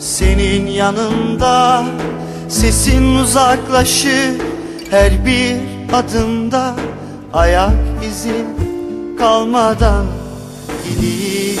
senin yanında Sesin uzaklaşır her bir adımda. Ayak izin kalmadan gidiyorum